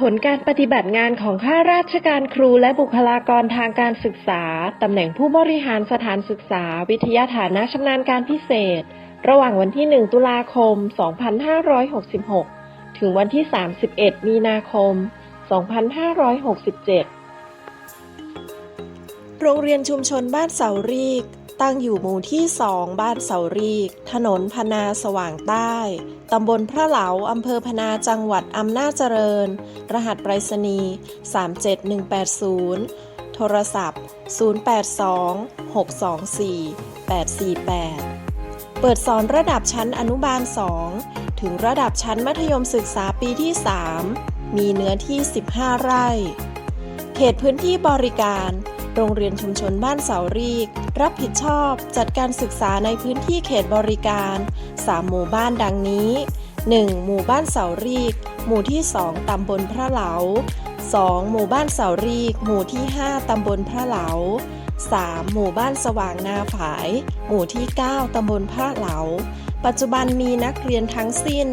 ผลการปฏิบัติงานของข้าราชการครูและบุคลากรทางการศึกษา ตำแหน่งผู้บริหารสถานศึกษา วิทยาฐานะชำนาญการพิเศษ ระหว่างวันที่ 1 ตุลาคม 2566 ถึงวันที่ 31 มีนาคม 2567 โรงเรียนชุมชนบ้านเสารีก ตั้งอยู่หมู่ที่ 2 บ้านเสารีก ถนนพนาสว่างใต้ ตำบลพระเหลา อำเภอพนาจังหวัดอำนาจเจริญ รหัสไปรษณีย์ 37180 โทรศัพท์ 082 624 848เปิดสอนระดับชั้นอนุบาล 2 ถึงระดับชั้นมัธยมศึกษาปีที่ 3 มีเนื้อที่ 15 ไร่ เขตพื้นที่บริการ โรงเรียนชุมชนบ้านเสารีก รับผิดชอบจัดการศึกษาในพื้นที่เขตบริการ 3 หมู่บ้านดังนี้ 1. หมู่บ้านเสารีก หมู่ที่ 2 ตำบลพระเหลา 2. หมู่บ้านเสารีก หมู่ที่ 5 ตำบลพระเหลา 3. หมู่บ้านสว่างนาฝาย หมู่ที่ 9 ตำบลพระเหลา ปัจจุบันมีนักเรียนทั้งสิ้น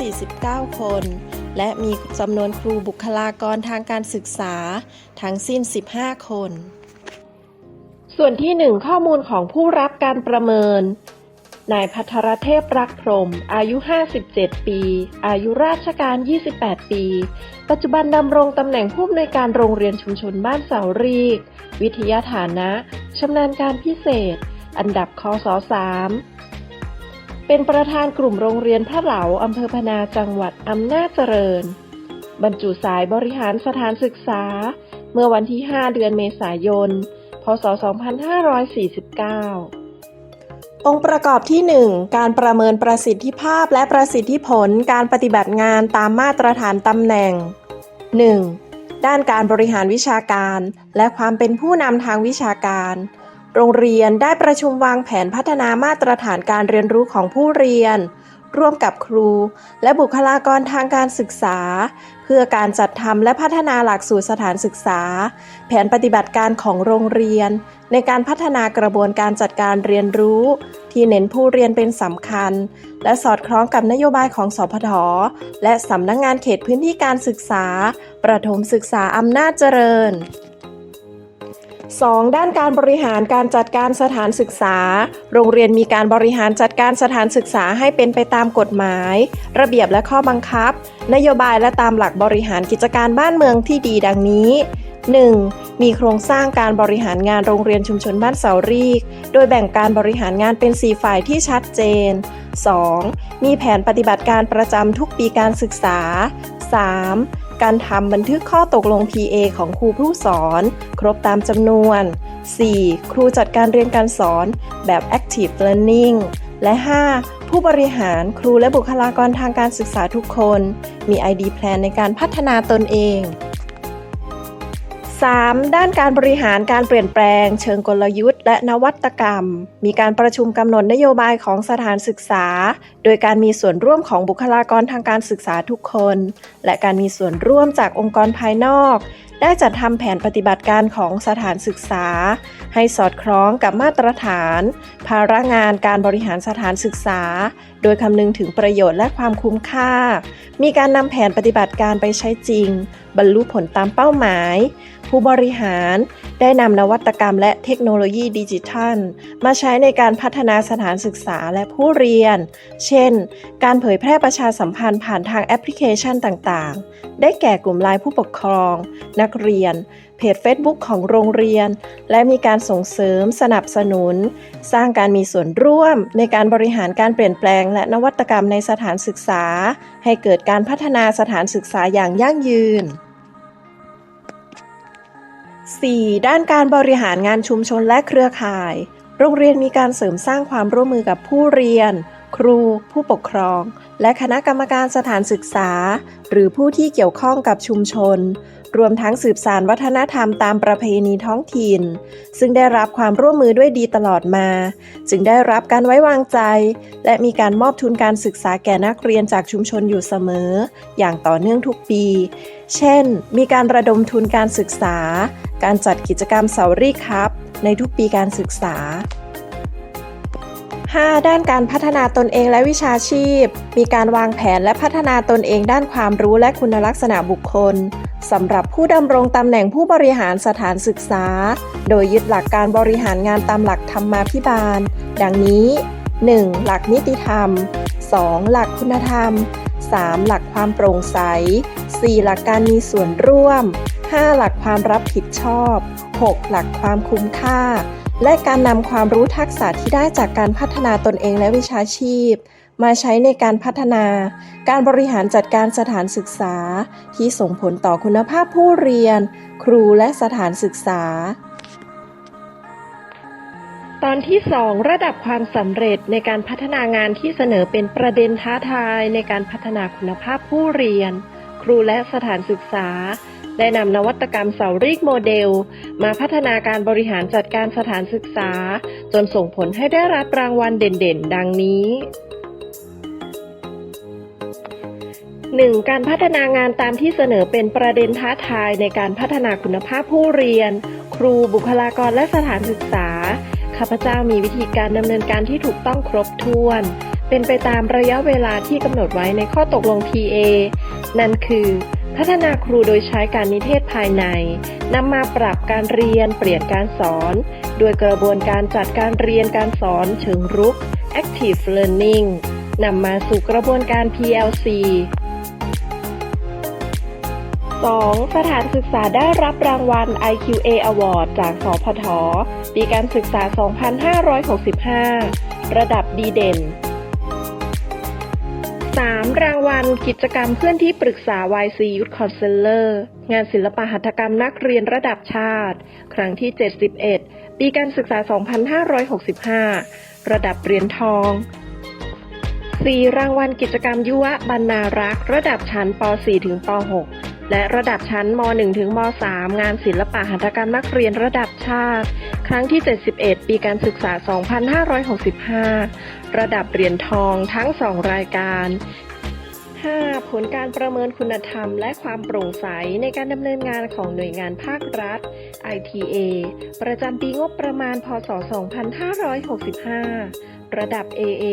149 คน และมีจำนวนครูบุคลากรทางการศึกษา ทั้งสิ้น 15 คน ส่วนที่ 1 ข้อมูลของผู้รับการประเมิน นายพัทรเทพรักพรม อายุ 57 ปี อายุราชการ 28 ปี ปัจจุบันดำรงตำแหน่งผู้อำนวยการโรงเรียนชุมชนบ้านเสารีก วิทยาฐานะชำนาญการพิเศษ อันดับคศ3 เป็นประธานกลุ่มโรงเรียนพระเหลาอำเภอพนาจังหวัดอำนาจเจริญ บรรจุสายบริหารสถานศึกษา เมื่อวันที่ 5 เดือนเมษายน พศ 2549องค์ประกอบที่ 1 การประเมินประสิทธิภาพและประสิทธิผลการปฏิบัติงานตามมาตรฐานตำแหน่ง 1. ด้านการบริหารวิชาการ และความเป็นผู้นำทางวิชาการ โรงเรียนได้ประชุมวางแผนพัฒนามาตรฐานการเรียนรู้ของผู้เรียน ร่วมกับครู และบุคลากรทางการศึกษา เพื่อการจัดทำและพัฒนาหลักสูตรสถานศึกษา แผนปฏิบัติการของโรงเรียน ในการพัฒนากระบวนการจัดการเรียนรู้ ที่เน้นผู้เรียนเป็นสำคัญ และสอดคล้องกับนโยบายของสพทและสำนักงงานเขตพื้นที่การศึกษา ประถมศึกษาอำนาจเจริญ 2. ด้านการบริหารการจัดการสถานศึกษา โรงเรียนมีการบริหารจัดการสถานศึกษาให้เป็นไปตามกฎหมาย ระเบียบและข้อบังคับ นโยบายและตามหลักบริหารกิจการบ้านเมืองที่ดีดังนี้ 1. มีโครงสร้างการบริหารงานโรงเรียนชุมชนบ้านเสารีก โดยแบ่งการบริหารงานเป็น 4 ฝ่ายที่ชัดเจน 2. มีแผนปฏิบัติการประจำทุกปีการศึกษา 3. การทำบันทึกข้อตกลง PA ของครูผู้สอน ครบตามจำนวน 4. ครูจัดการเรียนการสอนแบบ Active Learning และ 5. ผู้บริหารครูและบุคลากรทางการศึกษาทุกคน มี ID Plan ในการพัฒนาตนเอง 3. ด้านการบริหารการเปลี่ยนแปลง เชิงกลยุทธ์ และนวัตกรรม มีการประชุมกำหนดนโยบายของสถานศึกษา โดยการมีส่วนร่วมของบุคลากรทางการศึกษาทุกคน และการมีส่วนร่วมจากองค์กรภายนอก ได้จัดทำแผนปฏิบัติการของสถานศึกษา ให้สอดคล้องกับมาตรฐาน ภาระงานการบริหารสถานศึกษา โดยคำนึงถึงประโยชน์และความคุ้มค่า มีการนำแผนปฏิบัติการไปใช้จริงบรรลุผลตามเป้าหมาย ผู้บริหารได้นำนวัตกรรมและเทคโนโลยีดิจิทัล มาใช้ในการพัฒนาสถานศึกษาและผู้เรียน เช่น การเผยแพร่ประชาสัมพันธ์ผ่านทางแอปพลิเคชันต่างๆ ได้แก่กลุ่มไลน์ผู้ปกครอง นักเรียน เพจ Facebook ของโรงเรียน และมีการส่งเสริมสนับสนุน สร้างการมีส่วนร่วม ในการบริหารการเปลี่ยนแปลง และนวัตกรรมในสถานศึกษา ให้เกิดการพัฒนาสถานศึกษาอย่างยั่งยืน 4. ด้านการบริหารงานชุมชนและเครือข่าย โรงเรียนมีการเสริมสร้างความร่วมมือกับผู้เรียน ครู ผู้ปกครอง และคณะกรรมการสถานศึกษา หรือผู้ที่เกี่ยวข้องกับชุมชน รวมทั้งสืบสานวัฒนธรรมตามประเพณีท้องถิ่น ซึ่งได้รับความร่วมมือด้วยดีตลอดมา จึงได้รับการไว้วางใจ และมีการมอบทุนการศึกษาแก่นักเรียนจากชุมชนอยู่เสมอ อย่างต่อเนื่องทุกปี เช่น มีการระดมทุนการศึกษา การจัดกิจกรรมเสารีครับ ในทุกปีการศึกษา 5. ด้านการพัฒนาตนเองและวิชาชีพ มีการวางแผนและพัฒนาตนเองด้านความรู้และคุณลักษณะบุคคลสำหรับผู้ดำรงตำแหน่งผู้บริหารสถานศึกษา โดยยึดหลักการบริหารงานตามหลักธรรมาภิบาล ดังนี้ 1. หลักนิติธรรม 2. หลักคุณธรรม 3. หลักความโปร่งใส 4. หลักการมีส่วนร่วม 5. หลักความรับผิดชอบ 6. หลักความคุ้มค่า และการนำความรู้ทักษะที่ได้จากการพัฒนาตนเองและวิชาชีพ มาใช้ในการพัฒนา การบริหารจัดการสถานศึกษา ที่ส่งผลต่อคุณภาพผู้เรียน ครูและสถานศึกษา ตอนที่ 2 ระดับความสำเร็จในการพัฒนางานที่เสนอเป็นประเด็นท้าทายในการพัฒนาคุณภาพผู้เรียน ครูและสถานศึกษา ได้นำนวัตกรรมเสารีกโมเดล มาพัฒนาการบริหารจัดการสถานศึกษา จนส่งผลให้ได้รับรางวัลเด่นๆ ดังนี้ 1. การพัฒนางานตามที่เสนอเป็นประเด็นท้าทายในการพัฒนาคุณภาพผู้เรียน ครูบุคลากรและสถานศึกษา ข้าพเจ้ามีวิธีการดำเนินการที่ถูกต้องครบถ้วน เป็นไปตามระยะเวลาที่กำหนดไว้ในข้อตกลง TA นั่นคือ พัฒนาครูโดยใช้การนิเทศภายในนำมาปรับการเรียนเปลี่ยนการสอน โดยกระบวนการจัดการเรียนการสอนเชิงรุก Active Learning นำมาสู่กระบวนการ PLC 2. สถานศึกษาได้รับรางวัล IQA Award จากสพท ปีการศึกษา 2565 ระดับดีเด่น 3. รางวัลกิจกรรมเพื่อนที่ปรึกษา YC Youth Counselor งานศิลปหัตถกรรมนักเรียนระดับชาติ ครั้งที่ 71 ปีการศึกษา 2565 ระดับเหรียญทอง 4. รางวัลกิจกรรมยุวบรรณารักษ์ ระดับชั้นป .4 ถึงป .6 และระดับชั้นม .1 ถึงม .3 งานศิลปะหัตถกรรมนักเรียนระดับชาติ ครั้งที่ 71 ปีการศึกษา 2565 ระดับเหรียญทองทั้ง 2 รายการ 5. ผลการประเมินคุณธรรมและความโปร่งใสในการดำเนินงานของหน่วยงานภาครัฐ ITA ประจำปีงบประมาณ พศ 2565 ระดับ AA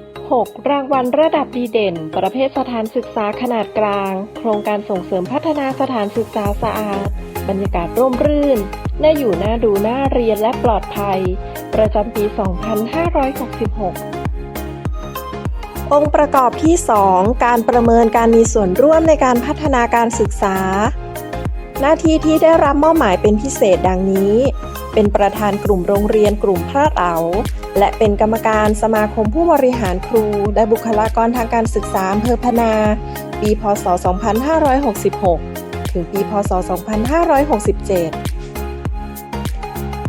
6. รางวัลระดับดีเด่น ประเภทสถานศึกษาขนาดกลาง โครงการส่งเสริมพัฒนาสถานศึกษาสะอาด บรรยากาศร่มรื่น น่าอยู่น่าดูน่าเรียนและปลอดภัย ประจำปี 2566 องค์ประกอบที่ 2 การประเมินการมีส่วนร่วมในการพัฒนาการศึกษา หน้าที่ที่ได้รับมอบหมายเป็นพิเศษดังนี้ เป็นประธานกลุ่มโรงเรียนกลุ่มพระเต๋าและเป็นกรรมการสมาคมผู้บริหารครู และบุคลากรทางการศึกษาอำเภอพนา ปี พศ 2566 ถึงปี พศ 2567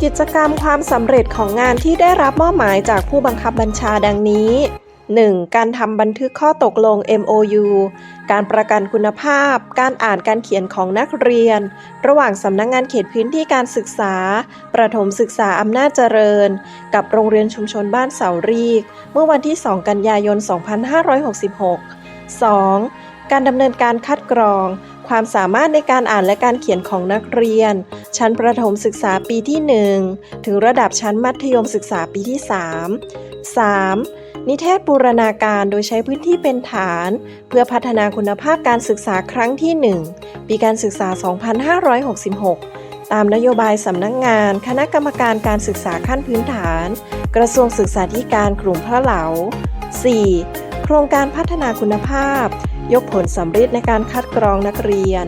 กิจกรรมความสำเร็จของงานที่ได้รับมอบหมายจากผู้บังคับบัญชาดังนี้ 1. การทำบันทึกข้อตกลง MOU การประกันคุณภาพ การอ่านการเขียนของนักเรียน ระหว่างสำนักงงานเขตพื้นที่การศึกษา ประถมศึกษาอำนาจเจริญ กับโรงเรียนชุมชนบ้านเสารีก เมื่อวันที่ 2 กันยายน 2566 2. การดำเนินการคัดกรอง ความสามารถในการอ่านและการเขียนของนักเรียน ชั้นประถมศึกษาปีที่ 1 ถึงระดับชั้นมัธยมศึกษาปีที่ 3 3. นิเทศบูรณาการโดยใช้พื้นที่เป็นฐาน เพื่อพัฒนาคุณภาพการศึกษาครั้งที่ 1 ปีการศึกษา 2566 ตามนโยบายสำนักงงาน คณะกรรมการการศึกษาขั้นพื้นฐาน กระทรวงศึกษาธิการกลุ่มพระเหลา 4. โครงการพัฒนาคุณภาพ ยกผลสำเร็จในการคัดกรองนักเรียน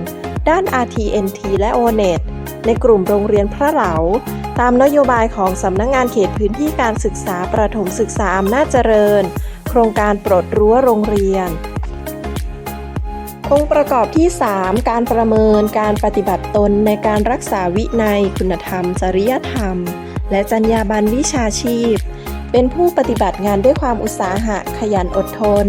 ด้าน RTNT และ ONET ในกลุ่มโรงเรียนพระเหลา ตามนโยบายของสำนักงงานเขตพื้นที่การศึกษาประถมศึกษาอำนาจเจริญ โครงการปลดรั้วโรงเรียน องค์ประกอบที่ 3 การประเมินการปฏิบัติตนในการรักษาวินัย คุณธรรม จริยธรรม และจรรยาบรรณวิชาชีพ เป็นผู้ปฏิบัติงานด้วยความอุตสาหะขยันอดทน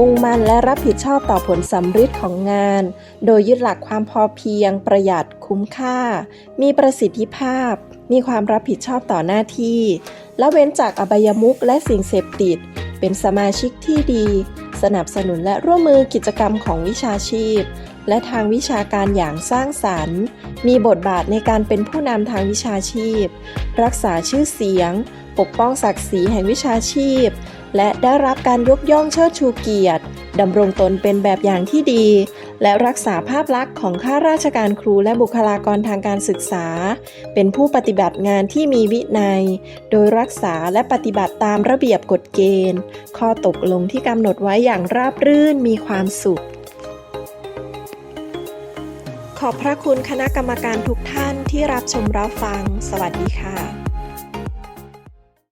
มุ่งมั่นและรับผิดชอบต่อผลสำฤทธิ์ของงาน โดยยึดหลักความพอเพียง ประหยัดคุ้มค่า มีประสิทธิภาพ มีความรับผิดชอบต่อหน้าที่ และเว้นจากอบายมุขและสิ่งเสพติด เป็นสมาชิกที่ดี สนับสนุนและร่วมมือกิจกรรมของวิชาชีพ และทางวิชาการอย่างสร้างสรรค์ มีบทบาทในการเป็นผู้นำทางวิชาชีพ รักษาชื่อเสียง ปกป้องศักดิ์ศรีแห่งวิชาชีพ และได้รับการยกย่องเชิดชูเกียรติดำรงตนเป็นแบบอย่างที่ดี และรักษาภาพลักษณ์ของข้าราชการครูและบุคลากรทางการศึกษา เป็นผู้ปฏิบัติงานที่มีวินัย โดยรักษาและปฏิบัติตามระเบียบกฎเกณฑ์ ข้อตกลงที่กำหนดไว้อย่างราบรื่นมีความสุข ขอบพระคุณคณะกรรมการทุกท่านที่รับชมรับฟัง สวัสดีค่ะ